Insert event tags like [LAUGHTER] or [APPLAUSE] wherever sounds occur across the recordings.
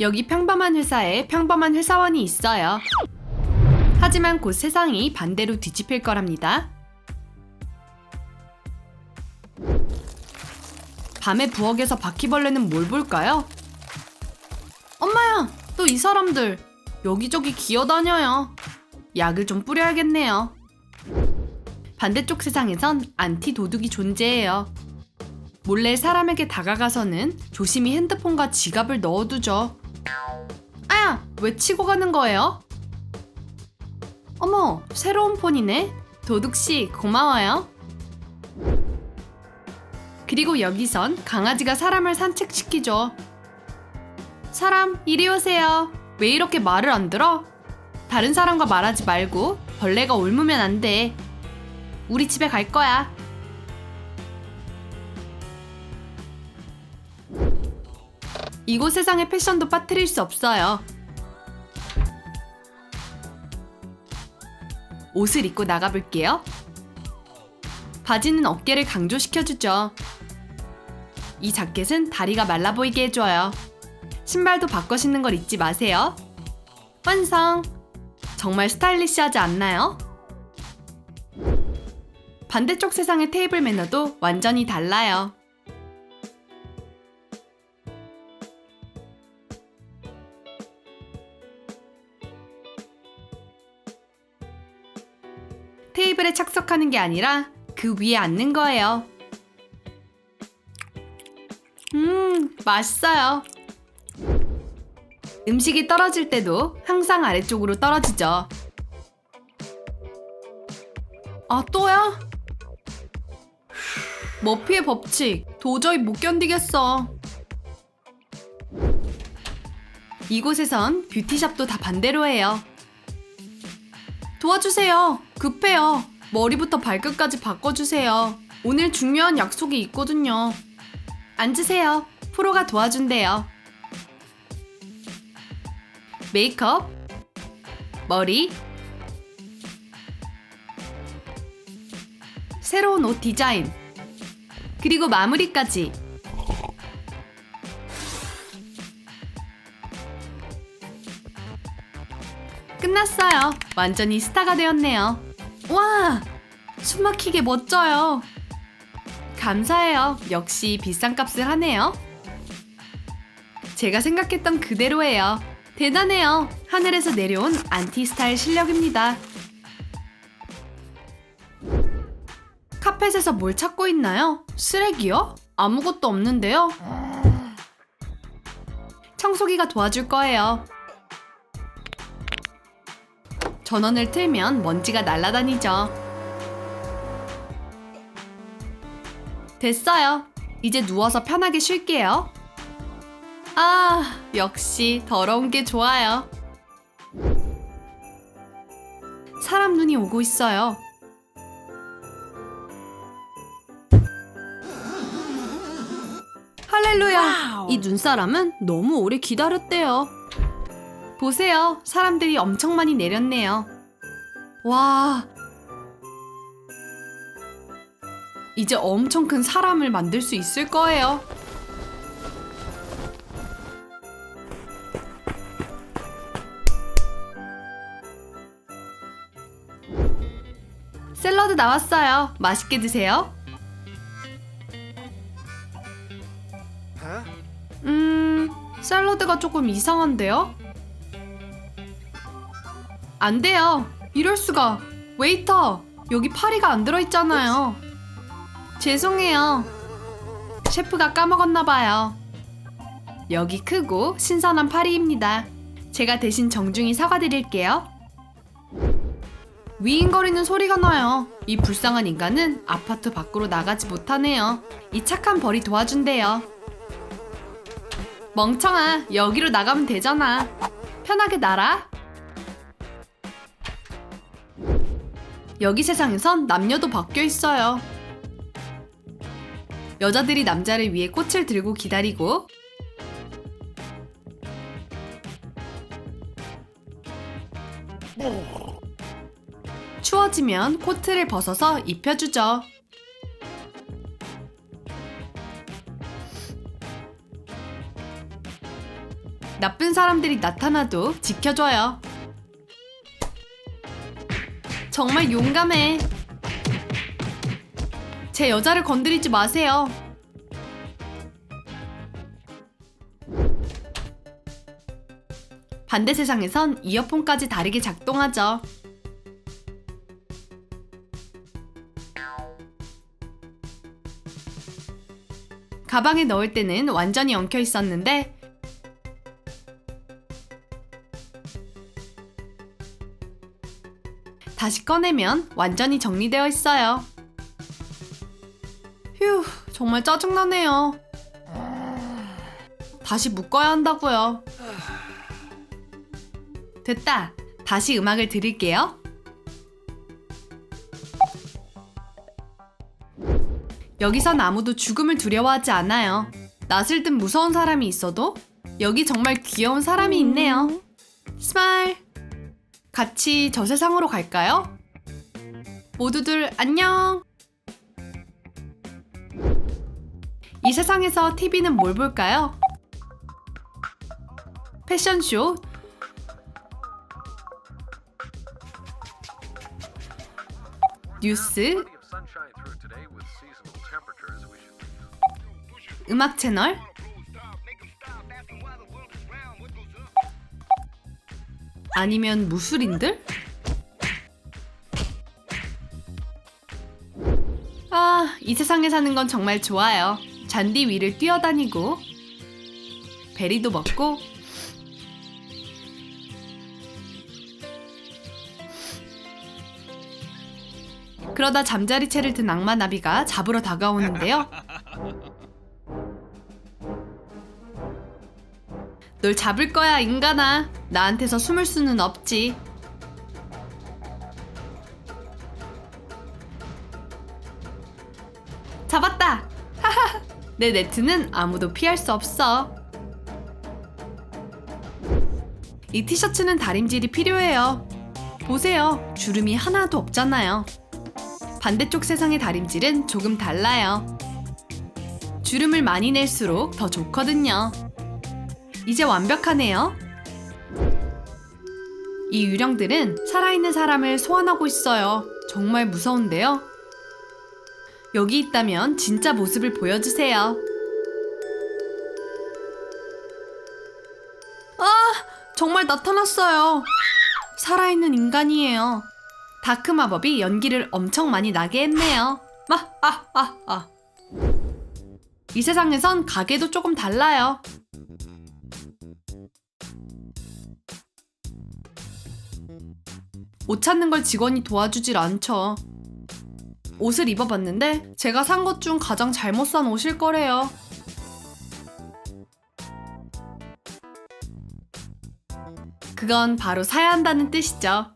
여기 평범한 회사에 평범한 회사원이 있어요. 하지만 곧 세상이 반대로 뒤집힐 거랍니다. 밤에 부엌에서 바퀴벌레는 뭘 볼까요? 엄마야, 또 이 사람들 여기저기 기어다녀요. 약을 좀 뿌려야겠네요. 반대쪽 세상에선 안티 도둑이 존재해요. 몰래 사람에게 다가가서는 조심히 핸드폰과 지갑을 넣어두죠. 왜 치고 가는 거예요? 어머, 새로운 폰이네. 도둑씨, 고마워요. 그리고 여기선 강아지가 사람을 산책시키죠. 사람, 이리 오세요. 왜 이렇게 말을 안 들어? 다른 사람과 말하지 말고 벌레가 옮으면 안 돼. 우리 집에 갈 거야. 이곳 세상의 패션도 빠뜨릴 수 없어요. 옷을 입고 나가볼게요. 바지는 어깨를 강조시켜주죠. 이 자켓은 다리가 말라 보이게 해줘요. 신발도 바꿔 신는 걸 잊지 마세요. 완성! 정말 스타일리시하지 않나요? 반대쪽 세상의 테이블 매너도 완전히 달라요. 하는 게 아니라 그 위에 앉는 거예요. 음, 맛있어요. 음식이 떨어질 때도 항상 아래쪽으로 떨어지죠. 아, 또야? 머피의 법칙 도저히 못 견디겠어. 이곳에선 뷰티샵도 다 반대로 해요. 도와주세요. 급해요. 머리부터 발끝까지 바꿔주세요. 오늘 중요한 약속이 있거든요. 앉으세요. 프로가 도와준대요. 메이크업, 머리, 새로운 옷 디자인, 그리고 마무리까지. 끝났어요. 완전히 스타가 되었네요. 와! 숨막히게 멋져요. 감사해요. 역시 비싼 값을 하네요. 제가 생각했던 그대로예요. 대단해요. 하늘에서 내려온 안티 스타일 실력입니다. 카펫에서 뭘 찾고 있나요? 쓰레기요? 아무것도 없는데요? 청소기가 도와줄 거예요. 전원을 틀면 먼지가 날아다니죠. 됐어요. 이제 누워서 편하게 쉴게요. 아, 역시 더러운 게 좋아요. 사람 눈이 오고 있어요. 할렐루야! 이 눈사람은 너무 오래 기다렸대요. 보세요. 사람들이 엄청 많이 내렸네요. 와. 이제 엄청 큰 사람을 만들 수 있을 거예요. 샐러드 나왔어요. 맛있게 드세요. 음, 샐러드가 조금 이상한데요? 안 돼요. 이럴 수가. 웨이터, 여기 파리가 안 들어있잖아요. 죄송해요. 셰프가 까먹었나 봐요. 여기 크고 신선한 파리입니다. 제가 대신 정중히 사과드릴게요. 위인거리는 소리가 나요. 이 불쌍한 인간은 아파트 밖으로 나가지 못하네요. 이 착한 벌이 도와준대요. 멍청아, 여기로 나가면 되잖아. 편하게 날아. 여기 세상에선 남녀도 바뀌어 있어요. 여자들이 남자를 위해 꽃을 들고 기다리고 추워지면 코트를 벗어서 입혀주죠. 나쁜 사람들이 나타나도 지켜줘요. 정말 용감해. 제 여자를 건드리지 마세요. 반대 세상에선 이어폰까지 다르게 작동하죠. 가방에 넣을 때는 완전히 엉켜 있었는데 다시 꺼내면 완전히 정리되어 있어요. 휴, 정말 짜증나네요. 다시 묶어야 한다고요. 됐다. 다시 음악을 들을게요. 여기선 아무도 죽음을 두려워하지 않아요. 낯을 든 무서운 사람이 있어도 여기 정말 귀여운 사람이 있네요. 스마일. 같이 저 세상으로 갈까요? 모두들 안녕. 이 세상에서 TV는 뭘 볼까요? 패션쇼, 뉴스, 음악 채널, 아니면 무술인들? 아, 이 세상에 사는 건 정말 좋아요. 잔디 위를 뛰어다니고, 베리도 먹고, 그러다 잠자리채를 든 악마 나비가 잡으러 다가오는데요. [LAUGHS] 널 잡을 거야, 인간아. 나한테서 숨을 수는 없지. 잡았다! 하하! 내 네트는 아무도 피할 수 없어. 이 티셔츠는 다림질이 필요해요. 보세요. 주름이 하나도 없잖아요. 반대쪽 세상의 다림질은 조금 달라요. 주름을 많이 낼수록 더 좋거든요. 이제 완벽하네요. 이 유령들은 살아있는 사람을 소환하고 있어요. 정말 무서운데요. 여기 있다면 진짜 모습을 보여주세요. 아, 정말 나타났어요. 살아있는 인간이에요. 다크 마법이 연기를 엄청 많이 나게 했네요. 마, 아, 아, 아. 이 세상에선 가게도 조금 달라요. 옷 찾는 걸 직원이 도와주질 않죠. 옷을 입어봤는데 제가 산 것 중 가장 잘못 산 옷일 거래요. 그건 바로 사야 한다는 뜻이죠.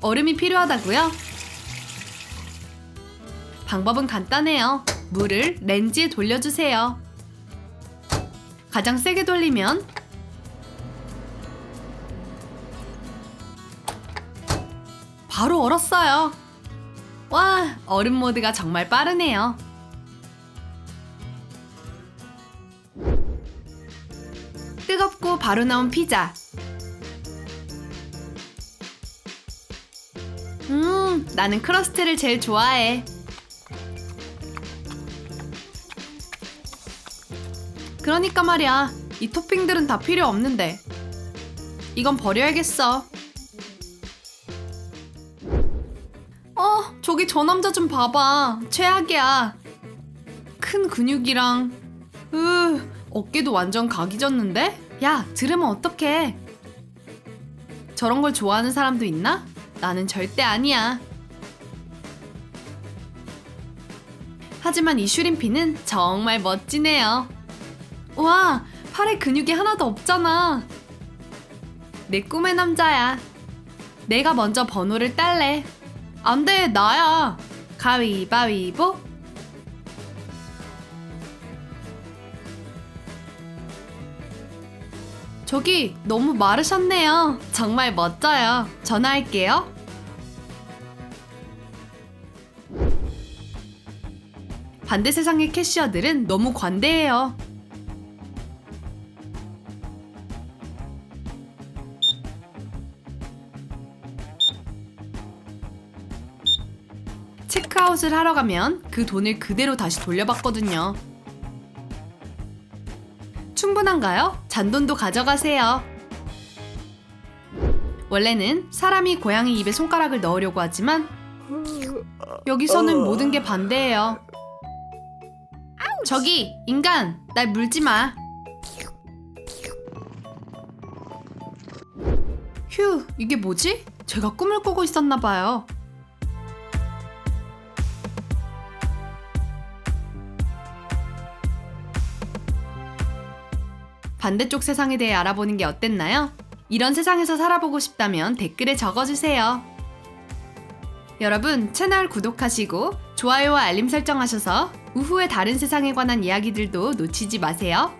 얼음이 필요하다고요? 방법은 간단해요. 물을 렌즈에 돌려주세요. 가장 세게 돌리면 바로 얼었어요. 와, 얼음 모드가 정말 빠르네요. 뜨겁고 바로 나온 피자. 음, 나는 크러스트를 제일 좋아해. 그러니까 말이야. 이 토핑들은 다 필요 없는데. 이건 버려야겠어. 어, 저기 저 남자 좀 봐봐. 최악이야. 큰 근육이랑, 으, 어깨도 완전 각이 졌는데? 야, 들으면 어떡해. 저런 걸 좋아하는 사람도 있나? 나는 절대 아니야. 하지만 이 슈림피는 정말 멋지네요. 와, 팔에 근육이 하나도 없잖아. 내 꿈의 남자야. 내가 먼저 번호를 딸래. 안 돼, 나야. 가위바위보. 저기 너무 마르셨네요. 정말 멋져요. 전화할게요. 반대 세상의 캐시어들은 너무 관대해요. 체크아웃을 하러 가면 그 돈을 그대로 다시 돌려받거든요. 충분한가요? 잔돈도 가져가세요. 원래는 사람이 고양이 입에 손가락을 넣으려고 하지만 여기서는 모든 게 반대예요. 저기 인간 날 물지 마. 휴 이게 뭐지? 제가 꿈을 꾸고 있었나 봐요. 반대쪽 세상에 대해 알아보는 게 어땠나요? 이런 세상에서 살아보고 싶다면 댓글에 적어주세요. 여러분 채널 구독하시고 좋아요와 알림 설정하셔서 우후의 다른 세상에 관한 이야기들도 놓치지 마세요.